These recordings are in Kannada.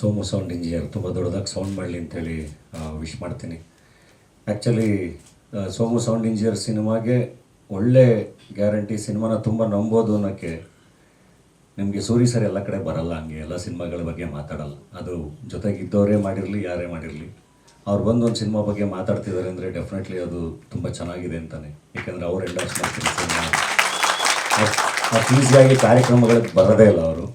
ಸೋಮು ಸೌಂಡ್ ಇಂಜಿನಿಯರ್, ತುಂಬ ದೊಡ್ಡದಾಗಿ ಸೌಂಡ್ ಮಾಡಲಿ ಅಂತೇಳಿ ವಿಶ್ ಮಾಡ್ತೀನಿ. ಆ್ಯಕ್ಚುಲಿ ಸೋಮು ಸೌಂಡ್ ಇಂಜಿನಿಯರ್ ಸಿನಿಮಾಗೆ ಒಳ್ಳೆ ಗ್ಯಾರಂಟಿ ಸಿನಿಮಾನ ತುಂಬ ನಂಬೋದು ಅನ್ನೋಕ್ಕೆ ನಿಮಗೆ ಸೂರಿ ಸರ್ ಎಲ್ಲ ಕಡೆ ಬರಲ್ಲ, ಹಂಗೆ ಎಲ್ಲ ಸಿನಿಮಾಗಳ ಬಗ್ಗೆ ಮಾತಾಡಲ್ಲ. ಅದು ಜೊತೆಗಿದ್ದವರೇ ಮಾಡಿರಲಿ, ಯಾರೇ ಮಾಡಿರಲಿ. ಅವ್ರು ಬಂದು ಒಂದು ಸಿನಿಮಾ ಬಗ್ಗೆ ಮಾತಾಡ್ತಿದ್ದಾರೆ ಅಂದರೆ ಡೆಫಿನೆಟ್ಲಿ ಅದು ತುಂಬ ಚೆನ್ನಾಗಿದೆ ಅಂತಾನೆ. ಯಾಕೆಂದರೆ ಅವ್ರು ಎಂಡರ್ಸ್ ಮಾಡ್ತಾರೆ ಸಿನಿಮಾ. ಈಸಿಯಾಗಿ ಕಾರ್ಯಕ್ರಮಗಳಿಗೆ ಬರೋದೇ ಇಲ್ಲ ಅವರು.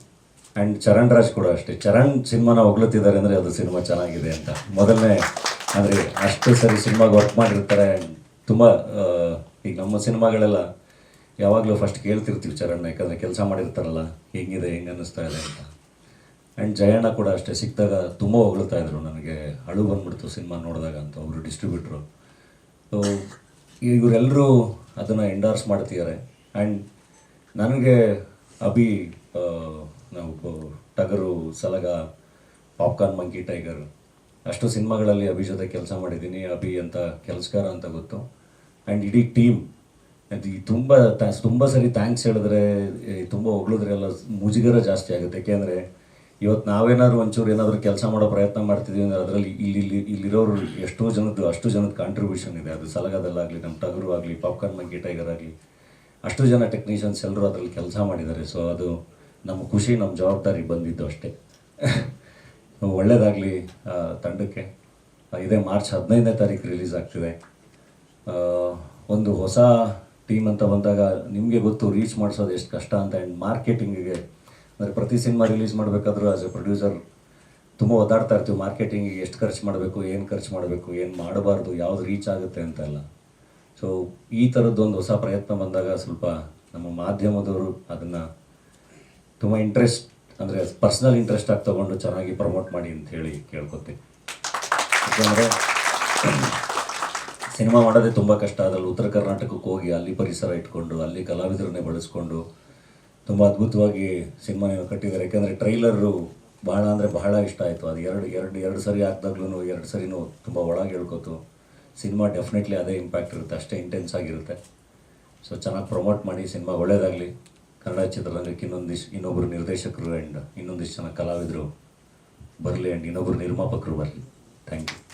ಆ್ಯಂಡ್ ಚರಣ್ ರಾಜ್ ಕೂಡ ಅಷ್ಟೇ. ಚರಣ್ ಸಿನಿಮಾನ ಹೊಗಳುತ್ತಿದ್ದಾರೆ ಅಂದರೆ ಅದು ಸಿನಿಮಾ ಚೆನ್ನಾಗಿದೆ ಅಂತ. ಮೊದಲನೇ ಅಂದರೆ ಅಷ್ಟು ಸರಿ ಸಿನಿಮಾಗೆ ವರ್ಕ್ ಮಾಡಿರ್ತಾರೆ ತುಂಬ ಈಗ ನಮ್ಮ ಸಿನಿಮಾಗಳೆಲ್ಲ ಯಾವಾಗಲೂ ಫಸ್ಟ್ ಕೇಳ್ತಿರ್ತೀವಿ ಚರಣ್ ಯಾಕಂದರೆ ಕೆಲಸ ಮಾಡಿರ್ತಾರಲ್ಲ, ಹೆಂಗಿದೆ, ಹೆಂಗೆ ಅನ್ನಿಸ್ತಾ ಇದೆ ಅಂತ. ಆ್ಯಂಡ್ ಜಯಣ್ಣ ಕೂಡ ಅಷ್ಟೇ, ಸಿಕ್ಕಿದಾಗ ತುಂಬ ಹೊಗಳ್ತಾ ಇದ್ರು ನನಗೆ. ಅಳು ಬಂದ್ಬಿಡ್ತು ಸಿನಿಮಾ ನೋಡಿದಾಗ ಅಂತ ಒಬ್ಬರು ಡಿಸ್ಟ್ರಿಬ್ಯೂಟ್ರು ಸೊ ಇವರೆಲ್ಲರೂ ಅದನ್ನು ಎಂಡಾರ್ಸ್ ಮಾಡ್ತಿದ್ದಾರೆ. ಆ್ಯಂಡ್ ನನಗೆ ಅಭಿ ನಾವು ಟಗರು, ಸಲಗ, ಪಾಪ್ಕಾರ್ನ್, ಮಂಕಿ, ಟೈಗರ್, ಅಷ್ಟು ಸಿನಿಮಾಗಳಲ್ಲಿ ಅಭಿ ಜೊತೆ ಕೆಲಸ ಮಾಡಿದ್ದೀನಿ, ಅಭಿ ಅಂತ, ಕೆಲಸಗಾರ ಅಂತ ಗೊತ್ತು. ಆ್ಯಂಡ್ ಇಡೀ ಟೀಮ್, ಅದು ಈ ತುಂಬ ತುಂಬ ಸರಿ ಥ್ಯಾಂಕ್ಸ್ ಹೇಳಿದ್ರೆ ತುಂಬ ಹೊಗಳಿದ್ರೆ ಎಲ್ಲ ಮುಜುಗರ ಜಾಸ್ತಿ ಆಗುತ್ತೆ. ಯಾಕೆಂದರೆ ಇವತ್ತು ನಾವೇನಾದ್ರು ಒಂಚೂರು ಏನಾದರೂ ಕೆಲಸ ಮಾಡೋ ಪ್ರಯತ್ನ ಮಾಡ್ತಿದ್ದೀವಿ ಅಂದರೆ ಅದರಲ್ಲಿ ಇಲ್ಲಿ ಇಲ್ಲಿ, ಇಲ್ಲಿರೋರು ಎಷ್ಟೋ ಜನದ್ದು, ಅಷ್ಟು ಜನದ ಕಾಂಟ್ರಿಬ್ಯೂಷನ್ ಇದೆ. ಅದು ಸಲಗದಲ್ಲಾಗಲಿ ನಮ್ಮ ಟಗರು ಆಗಲಿ, ಪಾಪ್ಕಾರ್ನ್, ಮಂಕಿ, ಟೈಗರ್ ಆಗಲಿ, ಅಷ್ಟು ಜನ ಟೆಕ್ನಿಷಿಯನ್ಸ್ ಎಲ್ಲರೂ ಅದರಲ್ಲಿ ಕೆಲಸ ಮಾಡಿದ್ದಾರೆ. ಸೊ ಅದು ನಮ್ಮ ಖುಷಿ, ನಮ್ಮ ಜವಾಬ್ದಾರಿ ಬಂದಿದ್ದು ಅಷ್ಟೇ. ಒಳ್ಳೆಯದಾಗಲಿ ತಂಡಕ್ಕೆ. ಇದೇ ಮಾರ್ಚ್ ಹದಿನೈದನೇ ತಾರೀಕು ರಿಲೀಸ್ ಆಗ್ತಿದೆ. ಒಂದು ಹೊಸ ಟೀಮ್ ಅಂತ ಬಂದಾಗ ನಿಮಗೆ ಗೊತ್ತು ರೀಚ್ ಮಾಡಿಸೋದು ಎಷ್ಟು ಕಷ್ಟ ಅಂತ ಆ್ಯಂಡ್ ಮಾರ್ಕೆಟಿಂಗಿಗೆ, ಅಂದರೆ ಪ್ರತಿ ಸಿನಿಮಾ ರಿಲೀಸ್ ಮಾಡಬೇಕಾದ್ರೂ ಆಸ್ ಎ ಪ್ರೊಡ್ಯೂಸರ್ ತುಂಬ ಒದ್ದಾಡ್ತಾ ಇರ್ತೀವಿ. ಮಾರ್ಕೆಟಿಂಗಿಗೆ ಎಷ್ಟು ಖರ್ಚು ಮಾಡಬೇಕು, ಏನು ಖರ್ಚು ಮಾಡಬೇಕು, ಏನು ಮಾಡಬಾರ್ದು, ಯಾವ್ದು ರೀಚ್ ಆಗುತ್ತೆ ಅಂತೆಲ್ಲ ಸೊ ಈ ಥರದ್ದೊಂದು ಹೊಸ ಪ್ರಯತ್ನ ಬಂದಾಗ ಸ್ವಲ್ಪ ನಮ್ಮ ಮಾಧ್ಯಮದವರು ಅದನ್ನು ತುಂಬ ಇಂಟ್ರೆಸ್ಟ್ ಅಂದರೆ ಪರ್ಸ್ನಲ್ ಇಂಟ್ರೆಸ್ಟ್ ಆಗಿ ತೊಗೊಂಡು ಚೆನ್ನಾಗಿ ಪ್ರಮೋಟ್ ಮಾಡಿ ಅಂತ ಹೇಳಿ ಕೇಳ್ಕೊತೀನಿ ಯಾಕಂದರೆ ಸಿನಿಮಾ ಮಾಡೋದೇ ತುಂಬ ಕಷ್ಟ. ಅದರಲ್ಲಿ ಉತ್ತರ ಕರ್ನಾಟಕಕ್ಕೆ ಹೋಗಿ ಅಲ್ಲಿ ಪರಿಸರ ಇಟ್ಕೊಂಡು, ಅಲ್ಲಿ ಕಲಾವಿದರನ್ನೇ ಬಳಸ್ಕೊಂಡು ತುಂಬ ಅದ್ಭುತವಾಗಿ ಸಿನಿಮಾ ನೀವು ಕಟ್ಟಿದ್ದಾರೆ. ಯಾಕೆಂದರೆ ಟ್ರೈಲರು ಬಹಳ ಅಂದರೆ ಬಹಳ ಇಷ್ಟ ಆಯಿತು. ಅದು ಎರಡು ಎರಡು ಎರಡು ಸರಿ ಹಾಕ್ದಾಗ್ಲೂ ಎರಡು ಸರಿನೂ ತುಂಬ ಒಳಗೆ ಹೇಳ್ಕೊತು. ಸಿನಿಮಾ ಡೆಫಿನೆಟ್ಲಿ ಅದೇ ಇಂಪ್ಯಾಕ್ಟ್ ಇರುತ್ತೆ. ಅಷ್ಟೇ ಇಂಟೆನ್ಸ್ ಆಗಿರುತ್ತೆ. ಸೊ ಚೆನ್ನಾಗಿ ಪ್ರಮೋಟ್ ಮಾಡಿ, ಸಿನಿಮಾ ಒಳ್ಳೆಯದಾಗಲಿ ಕನ್ನಡ ಚಿತ್ರರಂಗಕ್ಕೆ ಇನ್ನೊಂದಿಷ್ಟು ಇನ್ನೊಬ್ಬರು ನಿರ್ದೇಶಕರು ಆ್ಯಂಡ್ ಇನ್ನೊಂದಿಷ್ಟು ಜನ ಕಲಾವಿದರು ಬರಲಿ ಆ್ಯಂಡ್ ಇನ್ನೊಬ್ಬರು ನಿರ್ಮಾಪಕರು ಬರಲಿ. Thank you